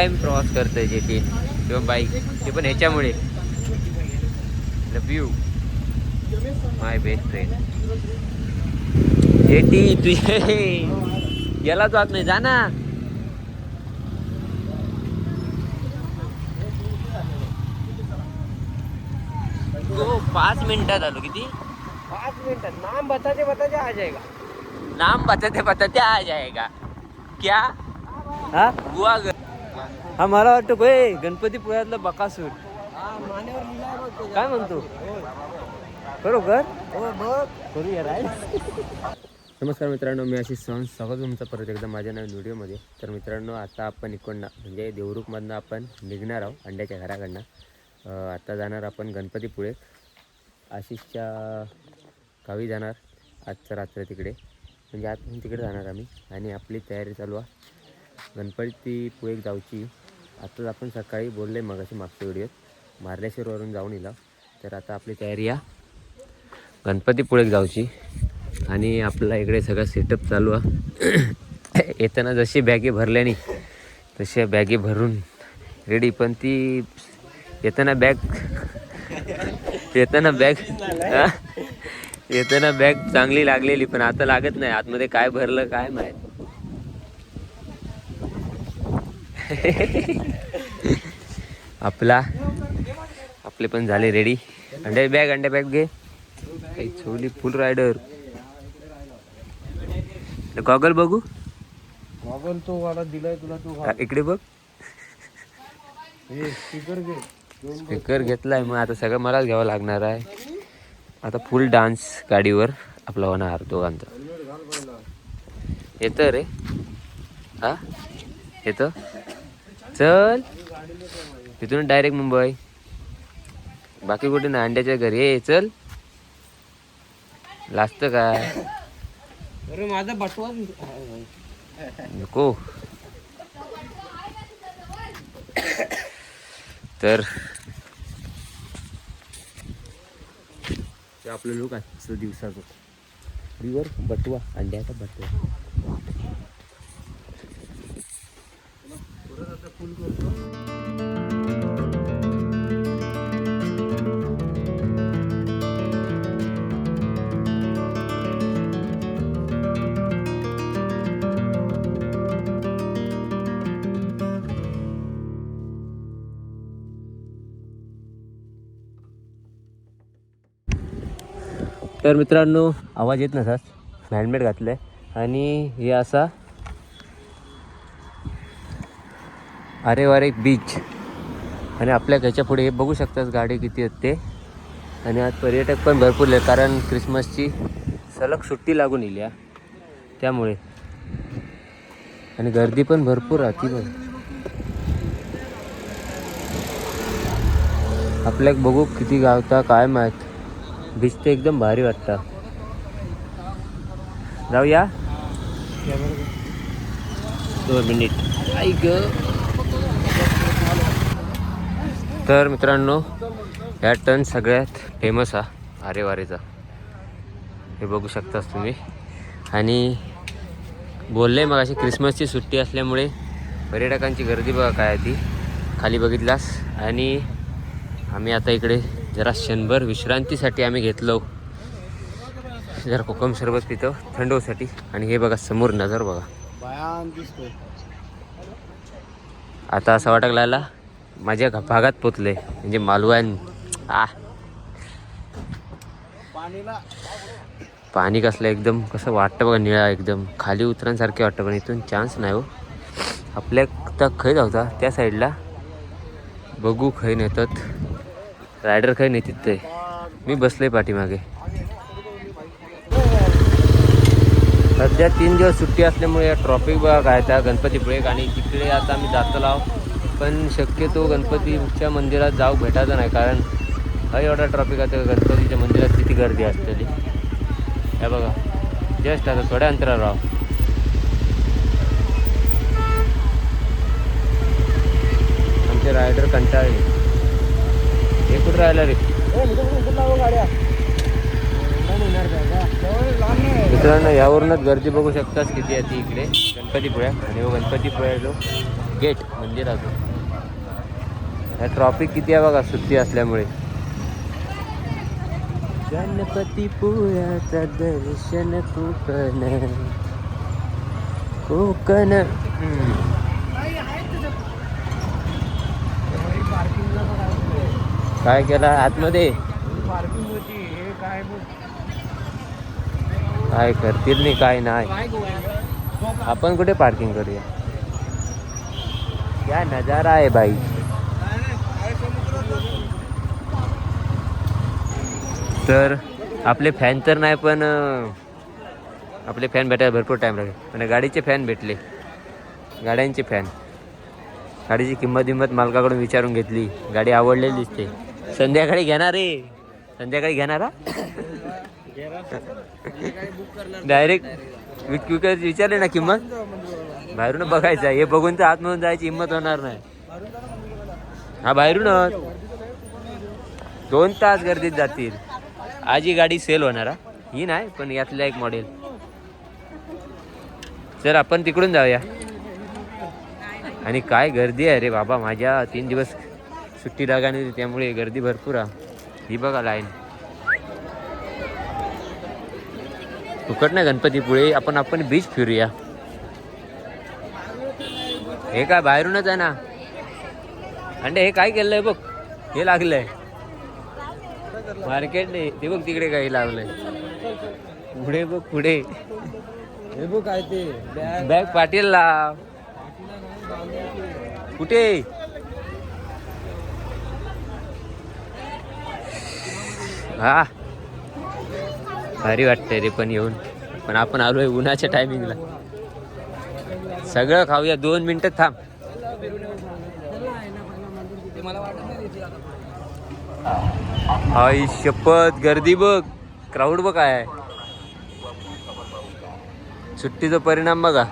Time प्रवास करतोय jetty किंवा बाईक ते पण ह्याच्यामुळे. Love you my best friend JT तुझे याला जात नाही जा ना. पाच मिनिटात आलो किती? पाच मिनिटात. नाम बताते बताते आ जाएगा नाम बताते बताते आ जाएगा क्या? हा? गुवा हा मला वाटतं होय गणपतीपुळ्यातला बकासूर. काय म्हणतो? बरोबर करूया राय. नमस्कार मित्रांनो मी अशी सहन स्वागत तुमचं परत एकदा माझ्या नवीन व्हिडिओमध्ये. तर मित्रांनो आता आपण इकडनं म्हणजे देवरुखमधनं आपण निघणार आहोत अंड्याच्या घराकडनं. आता जाणार आपण गणपतीपुळे आशिषच्या गावी जाणार आजचं रात्र तिकडे. म्हणजे आजपासून तिकडे जाणार आम्ही. आणि आपली तयारी चालू आहे. गणपतीपुळे जाऊची. आताच आपण सकाळी बोलले मगाशी मागच्या व्हिडिओत. मार्लेश्वरवरून जाऊन येला तर आता आपली तयारी आहे गणपतीपुळे जाऊची आणि आपला इकडे सगळं सेटअप चालू आहे. येताना जशी बॅगे भरल्याने तशा बॅगे भरून रेडी पण ती येताना बॅग येताना बॅग येताना बॅग चांगली लागलेली पण आता लागत नाही. आतमध्ये काय भरलं काय माहीत. आपला. आपले पण झाले रेडी अंड्या बॅग अंड्या बॅग घे. काही छोली फुल रायडर गॉगल बघू. गॉगल तो वाला दिलाय तुला तो इकडे बघ. स्पीकर घे. स्पीकर घेतलाय मग आता सगळं मलाच घ्यावं लागणार आहे. आता फुल डान्स गाडीवर आपला होणार दोघांचा. येतं रे. हा? येतं? चल. तिथून डायरेक्ट मुंबई. बाकी कुठे ना अंड्याच्या घरी. ये चल. लाजतं काय? अरे माझा बटवा नको. तर आपलं लोक आजचं दिवसाचं. रिवर बटवा अंड्याचा बटवा. तर मित्रांनो आवाज येत नसाच. हँडमेड घातलं आहे आणि हे असा अरे वारे बीच आणि आपल्या घरच्या पुढे हे बघू शकतात गाडी किती आहेत ते. आणि आज पर्यटक पण भरपूर आहेत कारण क्रिसमसची सलग सुट्टी लागून येईल या त्यामुळे. आणि गर्दी पण भरपूर राहते बघ आपल्याक बघू किती गावता काय माहीत. बीच ते एकदम भारी वाटतं. जाऊया? दोन मिनिट ऐक तर मित्रांनो या टन सगळ्यात फेमस हा आरे वारेचा. हे बघू शकतास तुम्ही. आणि बोलले मग अशी क्रिसमसची सुट्टी असल्यामुळे पर्यटकांची गर्दी बघा काय आहे ती. खाली बघितलास. आणि आम्ही आता इकडे जरा क्षणभर विश्रांतीसाठी आम्ही घेतलो. जरा कोकम सरबत पितो थंड होसाठी आणि हे बघा समोर नजर बघा. आता असं वाटायला लागला माझ्या भागात पोचले. म्हणजे मालवण आ. पाणी कसलं एकदम कसं वाटतं बघा निळा एकदम. खाली उतरांसारखे वाटतं पण इथून चान्स नाही हो. आपल्या तर खै जाऊचा त्या साईडला बघू खै नेतात. रायडर काही नाही तिथे. मी बसले पाठीमागे. सध्या तीन दिवस सुट्टी असल्यामुळे या ट्रॉफिक बघा काय त्या गणपतीपुळे आणि तिकडे आता आम्ही जातो लाव पण शक्यतो गणपतीच्या मंदिरात जाऊ भेटायचं नाही कारण हा एवढा ट्रॉफिक आता गणपतीच्या मंदिरात किती गर्दी असतली हे बघा. जस्ट आता थोड्या अंतरावर राव आमचे रायडर कंटाळले. कुठं राहिला रे? मित्रांनो यावरूनच गर्दी बघू शकतास किती आहे ती इकडे. गणपतीपुळ्या. आणि हो गणपतीपुळ्यालो गेट मंदिरातून ह्या ट्रॉफिक किती आहे बघा सुट्टी असल्यामुळे. गणपती पुळ्याचा दर्शन कोकण. कोकण. काय केलं आतमध्ये? पार्किंग होती हे काय करतील नाही. काय नाही आपण कुठे पार्किंग करूया? क्या नजारा आहे बाई. तर आपले फॅन तर नाही पण आपले फॅन भेटायला भरपूर टाईम लागेल. म्हणजे गाडीचे फॅन भेटले. गाड्यांचे फॅन. गाडीची किंमत बिंमत मालकाकडून विचारून घेतली. गाडी आवडलेली दिसते. संध्याकाळी घेणार रे संध्याकाळी घेणार हा? डायरेक्ट विक विचारले ना किंमत? बाहेरून बघायचं हे बघून तर आतमधून जायची हिंमत होणार नाही. हा बाहेरूनच दोन तास गर्दीत जातील. आज ही गाडी सेल होणार ही? नाही पण यातला एक मॉडेल सर आपण तिकडून जाऊया. आणि काय गर्दी आहे रे बाबा माझ्या तीन दिवस सुट्टी लागाने त्यामुळे गर्दी भरपूर आहे. ही बघा लाईन फुकट नाही गणपतीपुळे आपण आपण बीच फिरूया. हे काय बाहेरूनच आहे ना? अंडे हे काय केलंय बघ? हे लागलंय. मार्केट नाही. ते बघ तिकडे काही लावलंय पुढे बघ पुढे. हे बघ काय ते. बॅग. बॅग पाटील लाव कुठे? हा. भारी वाटतंय रे पण येऊन. पण आपण आलो आहे उन्हाच्या टायमिंगला सगळं खाऊया. दोन मिनटं थांब. आई शपथ गर्दी बघ. क्राऊड बघ काय सुट्टीचा परिणाम बघा.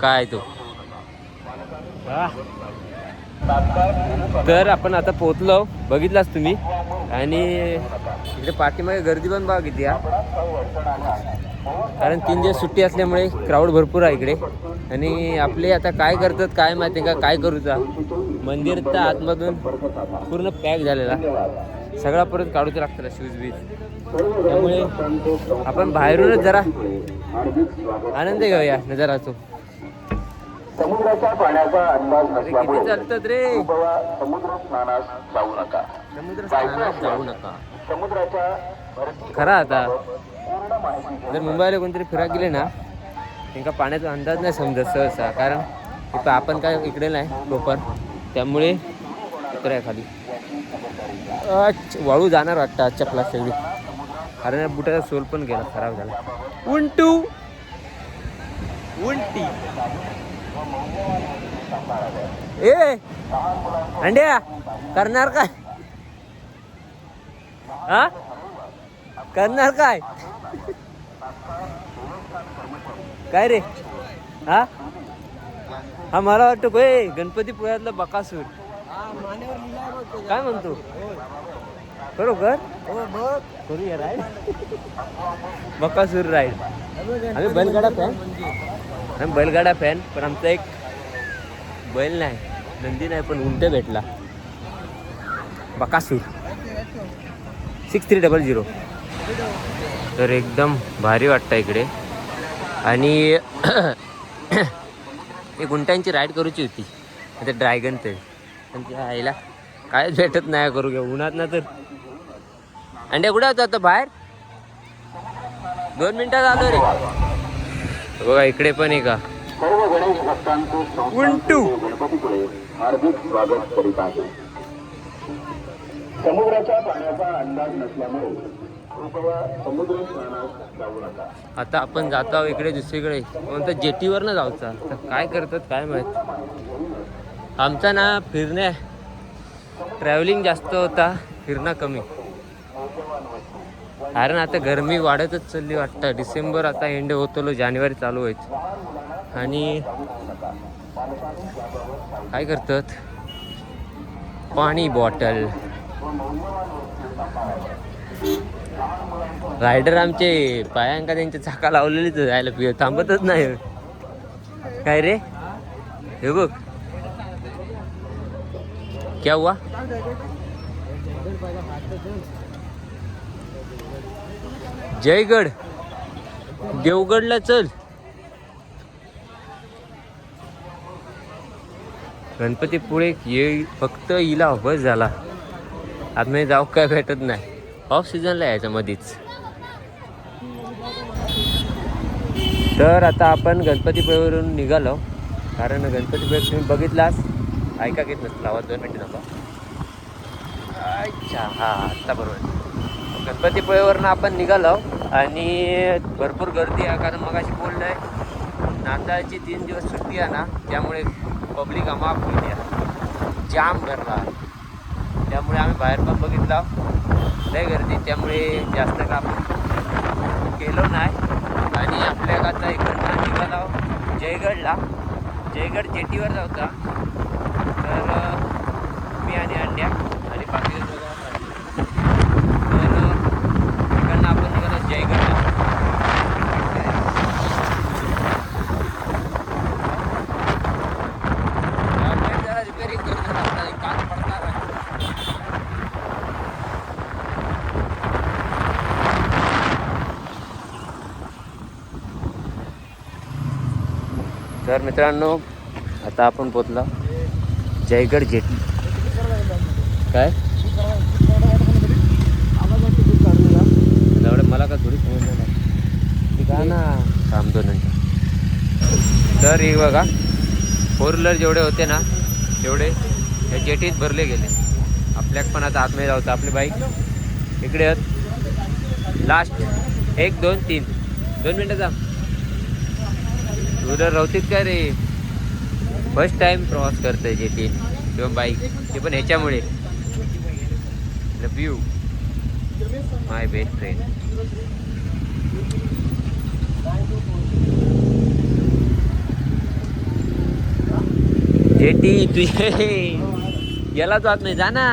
काय तो? तर आपण आता पोहोचलो. बघितलास तुम्ही. आणि इकडे पाठीमागे गर्दी पण बघा किती कारण तीन दिवस सुट्टी असल्यामुळे क्राऊड भरपूर आहे इकडे. आणि आपले आता काय करतात काय माहिती आहे का काय करूचा मंदिर तर आतमधून पूर्ण पॅक झालेला. सगळा परत काढूच लागतं शूज बीज त्यामुळे आपण बाहेरूनच जरा आनंद घेऊया नजराचो समुद्राच्या पाण्याचा अंदाज नसल्यामुळे गोवा समुद्र स्नानास जाऊ नका. समुद्र स्नानात जाऊ नका. समुद्राच्या खरा आता जर मुंबईला कोणतरी फिरायला गेले ना त्यांना पाण्याचा अंदाज नाही समजत सहसा कारण इथं आपण काय इकडे नाही कोपर त्यामुळे उतराय खाली. वाळू जाणार वाटतं आज चपला सगळी कारण बुटाचा सोल पण गेला खराब झाला. उंटू! उंटी! ए अंड्या करणार काय? हा? करणार काय? काय रे? हा? हा मला वाटतं गणपती गणपतीपुळ्यातला बकासूर. काय म्हणतो? बरोबर? हो बघ करूया राईड. बकासूर राईड. हे आम्ही बैलगाडा काय आम्ही बैलगाडा फॅन पण आमचा एक बैल नाही नंदी नाही पण उंट भेटला. Bakasur. Six three double zero तर एकदम भारी वाटतं इकडे. आणि एक उंटांची राईड करूची होती. ते ड्रॅगन ते. पण त्या आईला कायच भेटत नाही करू घ्या उन्हात ना तर. अंड्या कुठे होता आता बाहेर? दोन मिनटात आलो रे. बघा इकडे पण आहे का? सर्व गणेश भक्तांचे उंटू. गणपतीपुळे हार्दिक स्वागत करीत आहे समुद्राच्या पाण्याचा अंदाज नसल्यामुळे आता आपण जातो आहोत इकडे दुसरीकडे. कोणतं जेटीवर ना जाऊचा तर काय करतात काय माहीत? आमचा ना फिरणे ट्रॅव्हलिंग जास्त होता फिरणं कमी. कारण आता गरमी वाढतच चालली वाटतं. डिसेंबर आता एंड होतो जानेवारी चालू व्हायचं आणि काय करतात? पाणी बॉटल. रायडर आमचे पायांका त्यांच्या चाका लावलेलीच जायला पिय थांबतच नाही. काय रे? हे बघ. क्या हुआ? जयगड. देवगडला चल. गणपतीपुळे ये फक्त हिला बस झाला. आतमध्ये जाऊ काय भेटत नाही. ऑफ सीझनला यायचं मधीच तर आता आपण गणपतीपुळेवरून निघालो. कारण गणपतीपुळे तुम्ही बघितलास. ऐका घेत नसला आवाज दोन मिनटं नका अच्छा हा आत्ता बरोबर. गणपतीपुळेवरनं आपण निघालो आणि भरपूर गर्दी आहे कारण मग अशी बोललं आहे नाताळची तीन दिवस सुट्टी आहे ना त्यामुळे पब्लिक अमाप होईल आहे. जाम भरला त्यामुळे आम्ही बाहेर पण बघितला लय गर्दी त्यामुळे जास्त का आपण केलो नाही. आणि आपल्या आता इकडनं निघाला जयगडला. जयगड जेटीवर जाऊचा तर मी आणि अंड्या आणि बाकी दोघं आहेत. तर अं, इकडनं आपण निघालो जयगडला गाडी जरा रिपेअरिंग करून आता कान पडणार आहे. तर मित्रांनो आता आपण पोचला जयगड जेटी. काय एवढं मला का थोडी समजलं नाही ठीक आहे ना थांबतो नंतर तर हे बघा. फोर व्हीलर जेवढे होते ना तेवढे या जेटीत भरले गेले. आपल्याक पण आता आतमध्ये जाऊ आपली बाईक इकडे आहेत लास्ट एक दोन तीन. दोन मिनटं जा व्हीलर राहतीत काय रे? फर्स्ट टाईम प्रवास करते जेटी किंवा बाईक ते पण ह्याच्यामुळे. Love you my best friend JT तुझे याला जात नाही जा ना.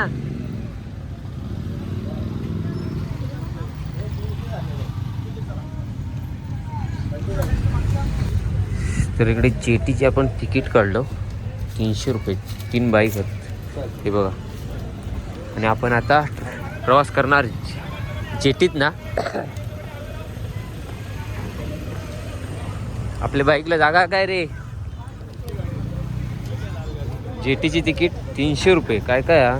तर इकडे जेटीचे आपण तिकीट काढलं. तीनशे रुपये तीन बाईक आहेत. हे बघा. आणि आपण आता प्रवास करणार जेटीत ना. आपल्या बाईकला जागा काय रे? जेटीची तिकीट तीनशे रुपये. काय काय हा?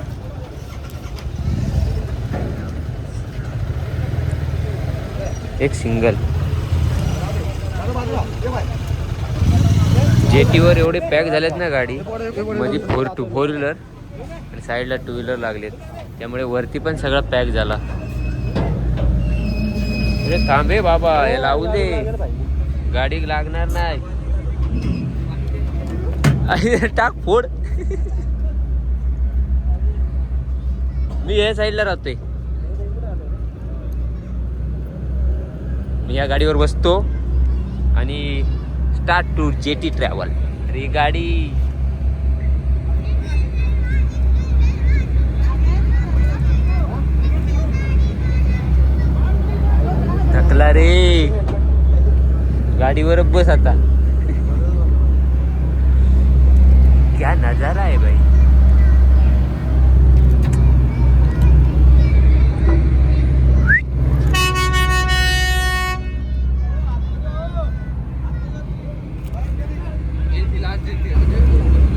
एक सिंगल. जेटीवर एवढे पॅक झालेत ना गाडी. म्हणजे फोर टू फोर व्हीलर आणि साईडला टू व्हीलर लागलेत. त्यामुळे वरती पण सगळा पॅक झाला. अरे थांबे बाबा हे लावू दे. गाडी लागणार नाही. टाक फोड. मी या साईडला राहतोय. मी या गाडीवर बसतो आणि स्टार्ट टू जेटी ट्रॅव्हल तर ही गाडी. थकला रे. गाडीवर बस आता. क्या नजारा है भाई?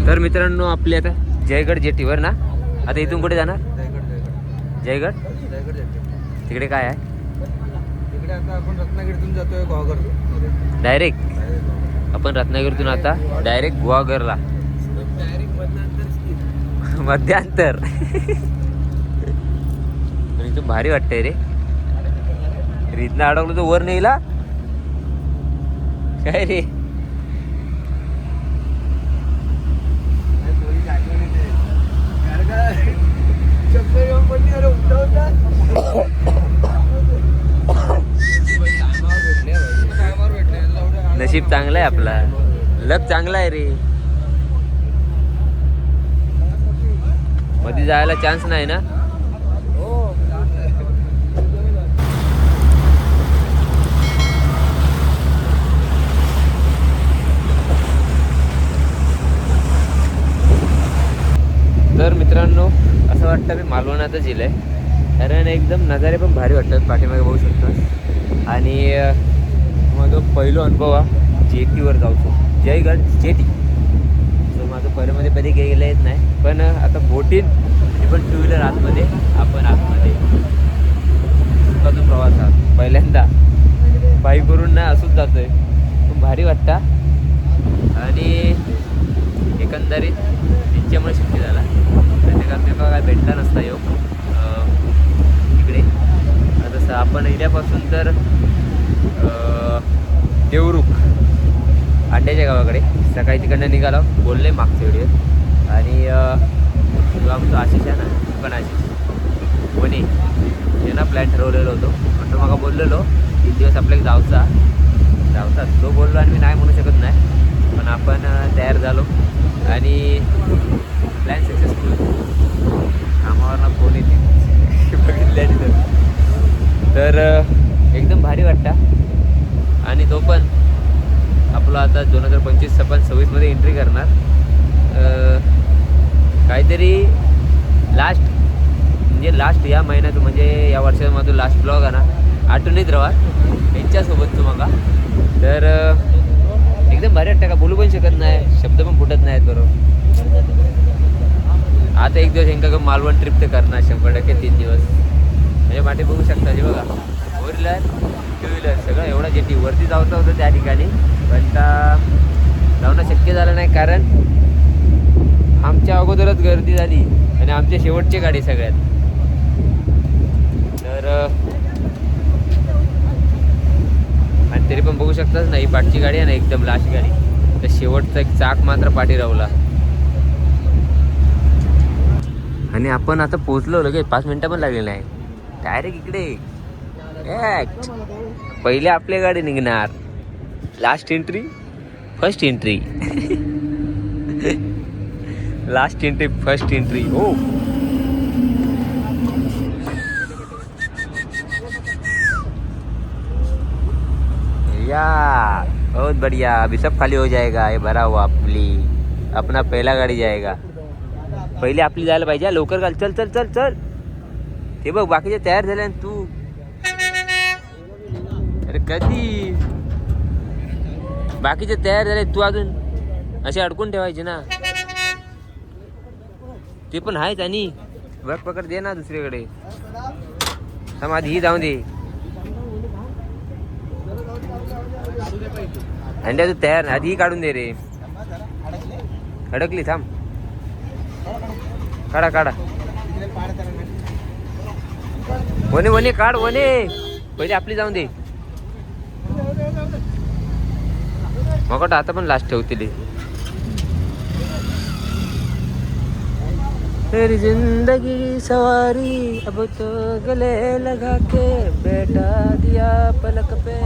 तर मित्रांनो आपली आता जयगड जेटीवर ना? आता इथून कुठे जाणार? जयगड? तिकडे काय आहे? तिकडे आता आपण रत्नागिरीतून जातोय डायरेक्ट आपण रत्नागिरीतून आता डायरेक्ट गुहागरला. मध्यांतर. पण भारी वाटतंय रे. रीतनं अडकलो तो वर नेला. काय रे? नशीब चांगलं आहे आपला. लक चांगला आहे रे. कधी जायला चान्स नाही ना? तर मित्रांनो असं वाटतं मी मालवणातच येईल आहे. कारण एकदम नजारे पण भारी वाटतात पाठीमागे बघू शकतो. आणि माझा पहिलो अनुभव हा जेटीवर जाऊचो. जयगड जेटी. सो माझं कधी गेलं येत नाही. पण आता बोटीन पण टू व्हीलर आतमध्ये आपण आतमध्ये सुखाचा प्रवास आहात पहिल्यांदा. बाईकवरून ना असूच जातोय. खूप भारी वाटता. आणि एकंदरीत त्यांच्यामुळे शक्य झाला. त्याच्या का काय भेटला नसता येऊ अं, इकडे. तसं आपण इल्यापासून तर देवरुख. अंड्याच्या गावाकडे. सकाळी तिकडनं निघालो. बोलले मागच्या व्हिडिओ. आणि आमचं आशिष आहे ना पण आशिष. कोणी यांना प्लॅन ठरवलेलो होतो. पण तो मला बोललेलो तीन दिवस आपल्याला जाऊचा. जाऊचा. तो बोललो आणि मी नाही म्हणू शकत नाही. पण आपण तयार झालो. आणि प्लॅन सक्सेसफुल कामावरनं फोन येते? बघितल्याने तर एकदम भारी वाटता. आणि तो पण आपला आता दोन हजार पंचवीस पण सव्वीसमध्ये एंट्री करणार. काहीतरी लास्ट म्हणजे लास्ट या महिन्यात म्हणजे या वर्षामध्ये लास्ट ब्लॉग आहे ना आठवणीत राहा. यांच्यासोबत तुम्हाला तर एकदम भारी वाटतं का? बोलू पण शकत नाही. शब्द पण फुटत नाहीत बरोबर. आता एक दिवस यांका मालवण ट्रिप तर करणार शंभर टक्के तीन दिवस. म्हणजे पाठी बघू शकता जे बघा. फोर व्हीलर टू व्हीलर सगळं वरती जायचं होतं त्या ठिकाणी. पण त्या जाणं शक्य झालं नाही कारण आमच्या अगोदरच गर्दी झाली आणि आमच्या शेवटची गाडी सगळ्यात. तर आणि तरी पण बघू शकताच ना ही पाठची गाडी आहे ना एकदम लास्ट गाडी. तर शेवटचा एक चाक मात्र पाठी रावला आणि आपण आता पोहोचलो लगे पाच मिनिटं पण लागले नाही. डायरेक्ट इकडे. पहिले आपली गाडी निघणार. Last entry first entry last entry first entry हो या बहुत बढ़िया. अभी सब खाली हो जाएगा ये भरा हुआ आपली अपना पहिला गाडी जाएगा. पहिले आपली जायला पाहिजे लवकर घाल चल चल चल चल. ते बघ बाकीचे तयार झाले तू अरे कधी? बाकीचे तयार झाले तू अजून? असे अडकून ठेवायचे ना. ते पण आहेच आणि. बघ पकड दे ना दुसरीकडे. समाधी ही जाऊ दे. अंड्या तू तयार आधी ही काढून दे रे. अडकली थांब. काढा काढा. वने वने काढ वने. पहिले आपली जाऊन दे. मग आता पण लास्ट ठेवतील तेरी जिंदगी सवारी अब तो गले लगा के बैठा दिया पलक पे।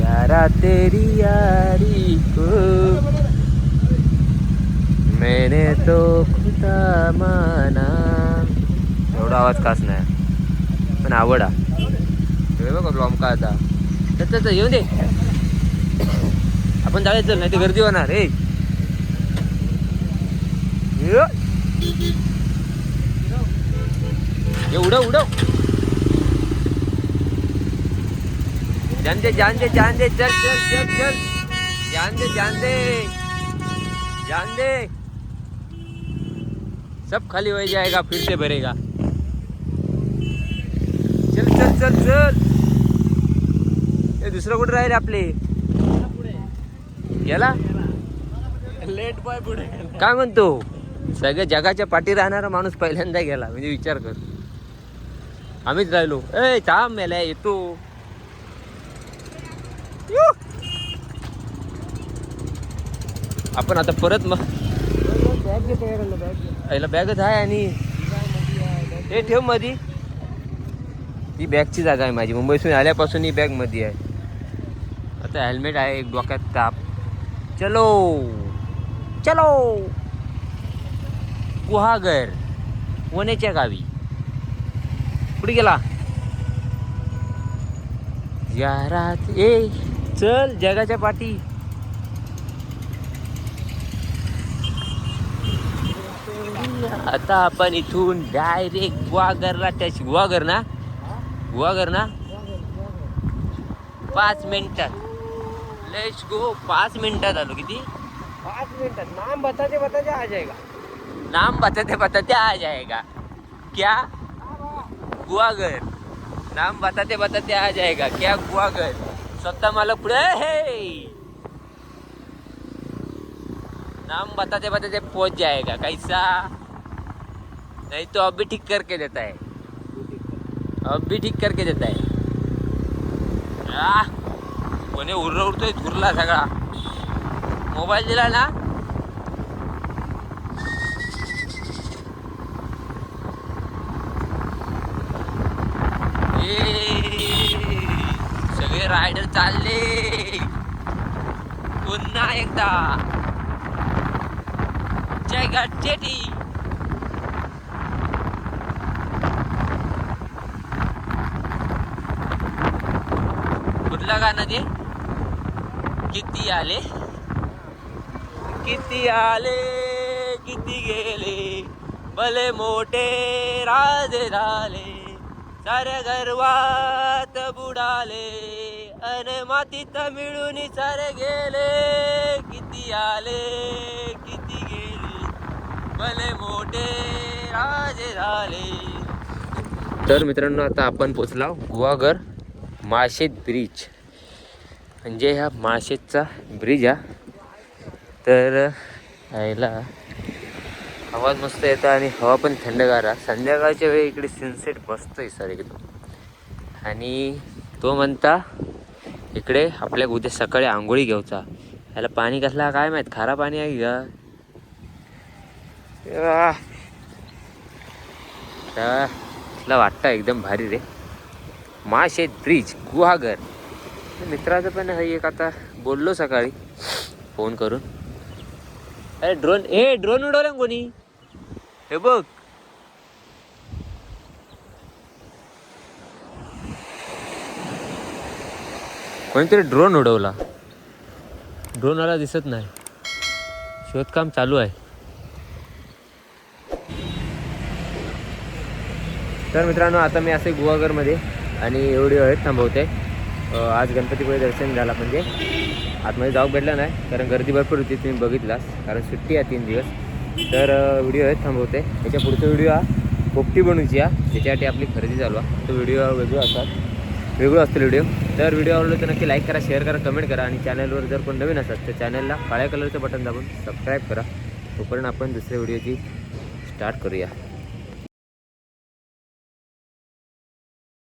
यारा तेरी यारी को मैंने तो खुदा माना। एवढा आवाज खास नाही पण आवडा हे बघ लॉमका आता तर येऊ दे. आपण जाऊया चल नाही ते गर्दी होणार ए. ये. उडव उडव. जान दे जान दे जान दे चल चल चल चल. जान दे जान दे. जान दे. सब खाली हो जाएगा फिर से भरेगा. चल चल चल चल. दुसरं कुठं राहील आपले? गेला लेट बॉय पुढे काय म्हणतो? सगळ्या जगाच्या पाठी राहणारा माणूस पहिल्यांदा गेला. म्हणजे विचार कर. आम्हीच राहिलो. ए थांब मेल्या येतो. आपण आता परत मग याला बॅगच आहे आणि हे ठेव मधी. ही बॅगची जागा आहे माझी. मुंबईतून आल्यापासून ही बॅगमध्ये आहे. आता हेल्मेट आहे एक डोक्यात ताप चलो. चलो. गुहागर वनेच्या गावी. कुठे गेला? यारात ए चल जगाच्या पाठी. आता आपण इथून डायरेक्ट गुहागरला टच गुहागर ना? गुहागर ना? पाच मिनिटात लेट्स गो पाच मिनिटात आलो किती? पाच मिनिटात. नाम बताते बताते आ जाएगा नाम बताते बताते आ जाएगा क्या? गुहागर नाम बताते बताते आ जाएगा क्या गुहागर स्वतः मला पुढे हे! नाम बताते बताते पहुँच जाएगा कैसा? नहीं तो अब भी ठीक करके देता है अब भी ठीक करके देता है आ, कोणी उर्र उरतोय धुरला सगळा. मोबाईल दिला ना? सगळे रायडर चालले. पुन्हा एकदा. जय गट्टेटी कुठला का ते किती आले? किती आले? किती गेले? भले मोठे राजे झाले साऱ्या गर्वात बुडाले अन मातीत मिळून सारे गेले. किती आले? किती गेले? भले मोठे राजे झाले. तर मित्रांनो आता आपण पोचलो गुवागर माशेत ब्रिज. म्हणजे ह्या माळशेजचा ब्रिज हा. तर यायला आवाज मस्त येतो आणि हवा पण थंडगार आहे. संध्याकाळच्या वेळी इकडे सनसेट मस्त आहे सर एकदम. आणि तो म्हणता इकडे आपल्या उद्या सकाळी आंघोळी घेऊचा. याला पाणी कसला काय माहीत खारा पाणी आहे का? आह. वाटतं एकदम भारी रे. माशेत ब्रिज गुहागर. मित्राचं पण हे एक आता. बोललो सकाळी. फोन करून. अरे ड्रोन ए ड्रोन उडवला ना कोणी? हे बघ. कोणीतरी ड्रोन उडवला. ड्रोन आला दिसत नाही. शोधकाम चालू आहे. तर मित्रांनो आता मी असे गुहागरमध्ये आणि एवढी आहेत थांबवते. आज गणपतीपुळे दर्शन झाला म्हणजे आतमध्ये जाऊ भेटला नाही कारण गर्दी भरपूर होती तुम्ही बघितलास कारण सुट्टी आहे तीन दिवस. तर व्हिडिओ हे थांबवते. त्याच्या पुढचा व्हिडिओ हा पोपटी बनूची हा त्याच्यासाठी आपली खरेदी चालू आहे. तो व्हिडिओ वेगळा असतात. वेगळं असतं व्हिडिओ. तर व्हिडिओ आवडलो तर नक्की लाईक करा शेअर करा कमेंट करा आणि चॅनलवर जर कोण नवीन असतात तर चॅनलला काळ्या कलरचं बटन दाबून सबस्क्राईब करा. तोपर्यंत आपण दुसऱ्या व्हिडिओची स्टार्ट करूया.